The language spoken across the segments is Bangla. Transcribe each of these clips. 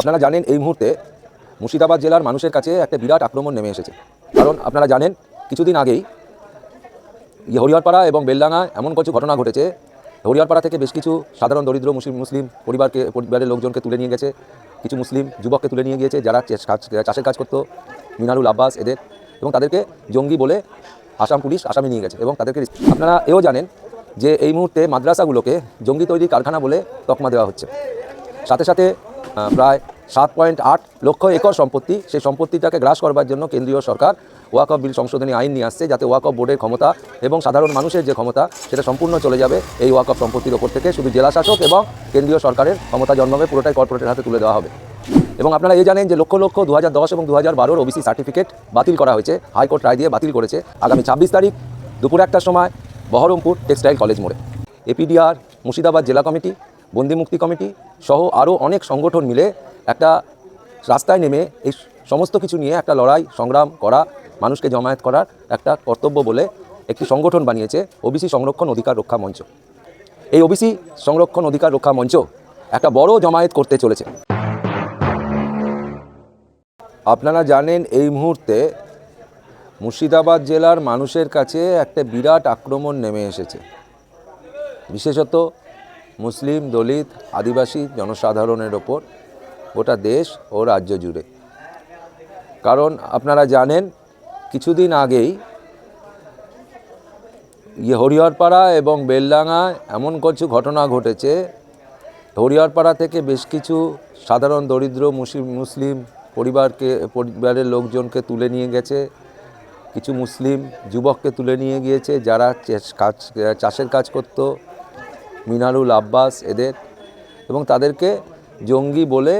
আপনারা জানেন এই মুহূর্তে মুর্শিদাবাদ জেলার মানুষের কাছে একটা বিরাট আক্রমণ নেমে এসেছে। কারণ আপনারা জানেন, কিছুদিন আগেই হরিহরপাড়া এবং বেলডাঙ্গা এমন কিছু ঘটনা ঘটেছে। হরিহরপাড়া থেকে বেশ কিছু সাধারণ দরিদ্র মুসলিম মুসলিম পরিবারকে, পরিবারের লোকজনকে তুলে নিয়ে গেছে। কিছু মুসলিম যুবককে তুলে নিয়ে গিয়েছে যারা চাষের কাজ করতো, মিনারুল আব্বাস, এদের। এবং তাদেরকে জঙ্গি বলে আসাম পুলিশ আসামে নিয়ে গেছে। এবং তাদেরকে আপনারা এও জানেন যে এই মুহূর্তে মাদ্রাসাগুলোকে জঙ্গি তৈরি কারখানা বলে তকমা দেওয়া হচ্ছে। সাথে সাথে প্রায় সাত পয়েন্ট আট লক্ষ একর সম্পত্তি। সেই সম্পত্তিটাকে গ্রাস করবার জন্য কেন্দ্রীয় সরকার ওয়াকফ বিল সংশোধনী আইন নিয়ে আসছে, যাতে ওয়াকফ বোর্ডের ক্ষমতা এবং সাধারণ মানুষের যে ক্ষমতা, সেটা সম্পূর্ণ চলে যাবে এই ওয়াকফ সম্পত্তির ওপর থেকে। শুধু জেলা শাসক এবং কেন্দ্রীয় সরকারের ক্ষমতা জন্মাবে, পুরোটাই কর্পোরেটের হাতে তুলে দেওয়া হবে। এবং আপনারা এই জানেন যে লক্ষ লক্ষ দু হাজার দশ এবং দু হাজার বারোর ওবিসি সার্টিফিকেট বাতিল করা হয়েছে, হাইকোর্ট রায় দিয়ে বাতিল করেছে আগামী ছাব্বিশ তারিখ দুপুর একটার সময় বহরমপুর টেক্সটাইল কলেজ মোড়ে। এপিডিআর মুর্শিদাবাদ জেলা কমিটি বন্দি মুক্তি কমিটি সহ আরও অনেক সংগঠন মিলে একটা রাস্তায় নেমে এই সমস্ত কিছু নিয়ে একটা লড়াই, সংগ্রাম করা, মানুষকে জমায়েত করার একটা কর্তব্য বলে একটি সংগঠন বানিয়েছে ওবিসি সংরক্ষণ অধিকার রক্ষা মঞ্চ। এই ওবিসি সংরক্ষণ অধিকার রক্ষা মঞ্চ একটা বড় জমায়েত করতে চলেছে। আপনারা জানেন এই মুহূর্তে মুর্শিদাবাদ জেলার মানুষের কাছে একটা বিরাট আক্রমণ নেমে এসেছে। বিশেষত মুসলিম, দলিত, আদিবাসী, জনসাধারণের ওপর গোটা দেশ ও রাজ্য জুড়ে। কারণ আপনারা জানেন, কিছুদিন আগেই ইয়ে হরিহরপাড়া এবং বেলডাঙ্গায় এমন কিছু ঘটনা ঘটেছে। হরিহরপাড়া থেকে বেশ কিছু সাধারণ দরিদ্র মুসলিম পরিবারকে, পরিবারের লোকজনকে তুলে নিয়ে গেছে। কিছু মুসলিম যুবককে তুলে নিয়ে গিয়েছে যারা কাজ, চাষের কাজ করত। মিনারুল আব্বাস এদের এবং তাদেরকে জঙ্গি বলে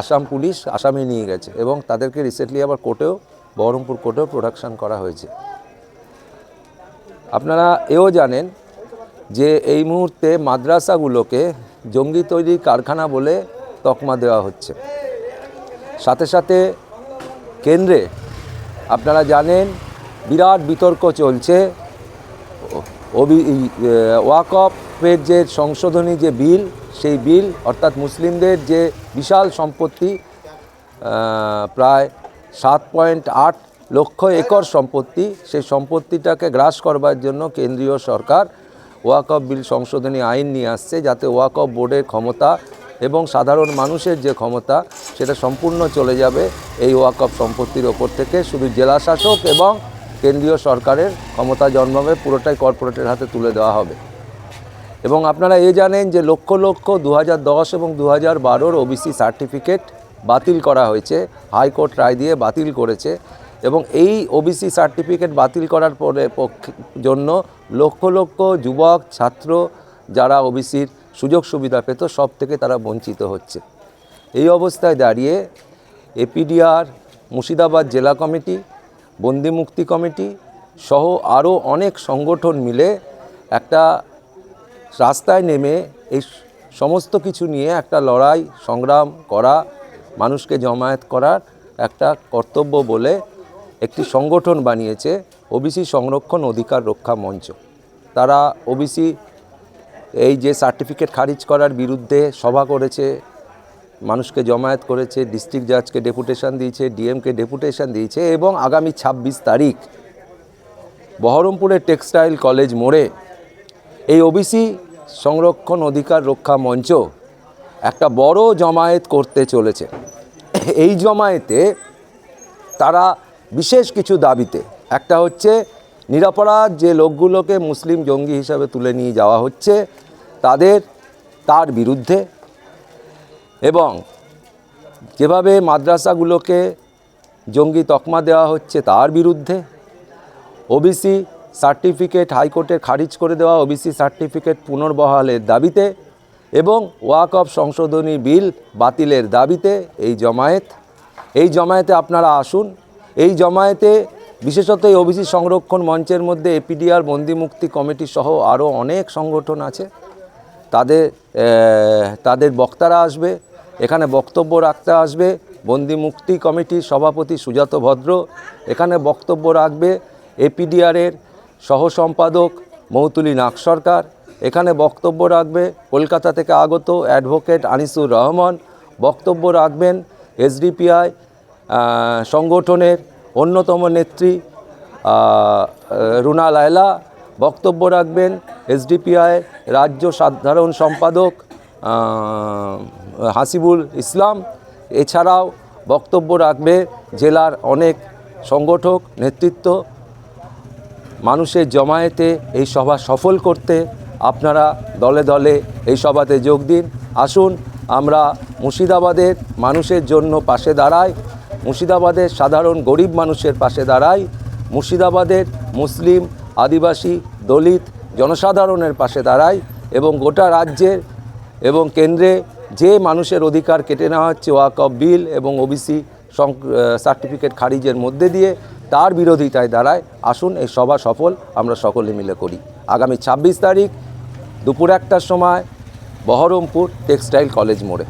আসাম পুলিশ আসামে নিয়ে গেছে এবং তাদেরকে রিসেন্টলি আবার কোর্টেও, বহরমপুর কোর্টেও প্রোডাকশন করা হয়েছে। আপনারা এও জানেন যে এই মুহূর্তে মাদ্রাসাগুলোকে জঙ্গি তৈরি কারখানা বলে তকমা দেওয়া হচ্ছে। সাথে সাথে কেন্দ্রে আপনারা জানেন বিরাট বিতর্ক চলছে। ওবি ওয়াকফের যে সংশোধনী যে বিল, সেই বিল, অর্থাৎ মুসলিমদের যে বিশাল সম্পত্তি প্রায় সাত পয়েন্ট আট লক্ষ একর সম্পত্তি, সেই সম্পত্তিটাকে গ্রাস করবার জন্য কেন্দ্রীয় সরকার ওয়াকফ বিল সংশোধনী আইন নিয়ে আসছে, যাতে ওয়াকফ বোর্ডের ক্ষমতা এবং সাধারণ মানুষের যে ক্ষমতা, সেটা সম্পূর্ণ চলে যাবে এই ওয়াকফ সম্পত্তির ওপর থেকে। শুধু জেলা শাসক এবং কেন্দ্রীয় সরকারের ক্ষমতা জন্মাবে, পুরোটাই কর্পোরেটের হাতে তুলে দেওয়া হবে। এবং আপনারা এ জানেন যে লক্ষ লক্ষ দু এবং দু হাজার বারোর ওবিসি সার্টিফিকেট বাতিল করা হয়েছে, হাইকোর্ট রায় দিয়ে বাতিল করেছে এবং এই ওবিসি সার্টিফিকেট বাতিল করার পরে জন্য লক্ষ লক্ষ যুবক, ছাত্র যারা ওবিসির সুযোগ সুবিধা পেত সব থেকে তারা বঞ্চিত হচ্ছে। এই অবস্থায় দাঁড়িয়ে এপিডিআর, মুর্শিদাবাদ জেলা কমিটি, বন্দি মুক্তি কমিটি সহ আরও অনেক সংগঠন মিলে একটা রাস্তায় নেমে এই সমস্ত কিছু নিয়ে একটা লড়াই, সংগ্রাম করা, মানুষকে জমায়েত করার একটা কর্তব্য বলে একটি সংগঠন বানিয়েছে ওবিসি সংরক্ষণ অধিকার রক্ষা মঞ্চ। তারা ওবিসি এই যে সার্টিফিকেট খারিজ করার বিরুদ্ধে সভা করেছে, মানুষকে জমায়েত করেছে, ডিস্ট্রিক্ট জাজকে ডেপুটেশন দিয়েছে ডিএমকে ডেপুটেশন দিয়েছে এবং আগামী ছাব্বিশ তারিখ বহরমপুরের টেক্সটাইল কলেজ মোড়ে এই ওবিসি সংরক্ষণ অধিকার রক্ষা মঞ্চ একটা বড় জমায়েত করতে চলেছে। এই জমায়েতে তারা বিশেষ কিছু দাবিতে, একটা হচ্ছে নিরাপরাধ যে লোকগুলোকে মুসলিম জঙ্গি হিসাবে তুলে নিয়ে যাওয়া হচ্ছে, তাদের, তার বিরুদ্ধে এবং যেভাবে মাদ্রাসাগুলোকে জঙ্গি তকমা দেওয়া হচ্ছে তার বিরুদ্ধে, ওবিসি সার্টিফিকেট হাইকোর্টের খারিজ করে দেওয়া ওবিসি সার্টিফিকেট পুনর্বহালের দাবিতে এবং ওয়াকফ সংশোধনী বিল বাতিলের দাবিতে এই জমায়েত। এই জমায়েতে আপনারা আসুন। এই জমায়েতে বিশেষত এই ওবিসি সংরক্ষণ মঞ্চের মধ্যে এপিডিআর বন্দি মুক্তি কমিটি সহ আরও অনেক সংগঠন আছে। তাদের তাদের বক্তারা আসবে, এখানে বক্তব্য রাখতে আসবে। বন্দি মুক্তি কমিটির সভাপতি সুজাত ভদ্র এখানে বক্তব্য রাখবে। এপিডিআরের সহ সম্পাদক মৌতুলি নাগ সরকার। এখানে বক্তব্য রাখবে কলকাতা থেকে আগত অ্যাডভোকেট আনিসুর রহমান। বক্তব্য রাখবেন এসডিপিআই সংগঠনের অন্যতম নেত্রী রুনা লায়লা। বক্তব্য রাখবেন এসডিপিআই রাজ্য সাধারণ সম্পাদক হাসিবুল ইসলাম। এছাড়াও বক্তব্য রাখবে জেলার অনেক সংগঠক, নেতৃত্ব মানুষের জমায়েতে এই সভা সফল করতে আপনারা দলে দলে এই সভাতে যোগ দিন। আসুন, আমরা মুর্শিদাবাদের মানুষের জন্য পাশে দাঁড়াই। মুর্শিদাবাদের সাধারণ গরিব মানুষের পাশে দাঁড়াই। মুর্শিদাবাদের মুসলিম, আদিবাসী, দলিত, জনসাধারণের পাশে দাঁড়াই এবং গোটা রাজ্যের এবং কেন্দ্রে যে মানুষের অধিকার কেটে নেওয়া হচ্ছে ওয়াক অফ বিল এবং ওবিসি সার্টিফিকেট খারিজের মধ্যে দিয়ে তার বিরোধিতায় দাঁড়ায়। আসুন এই সভা সফল আমরা সকলে মিলে করি। আগামী ছাব্বিশ তারিখ দুপুর একটার সময় বহরমপুর টেক্সটাইল কলেজ মোড়ে।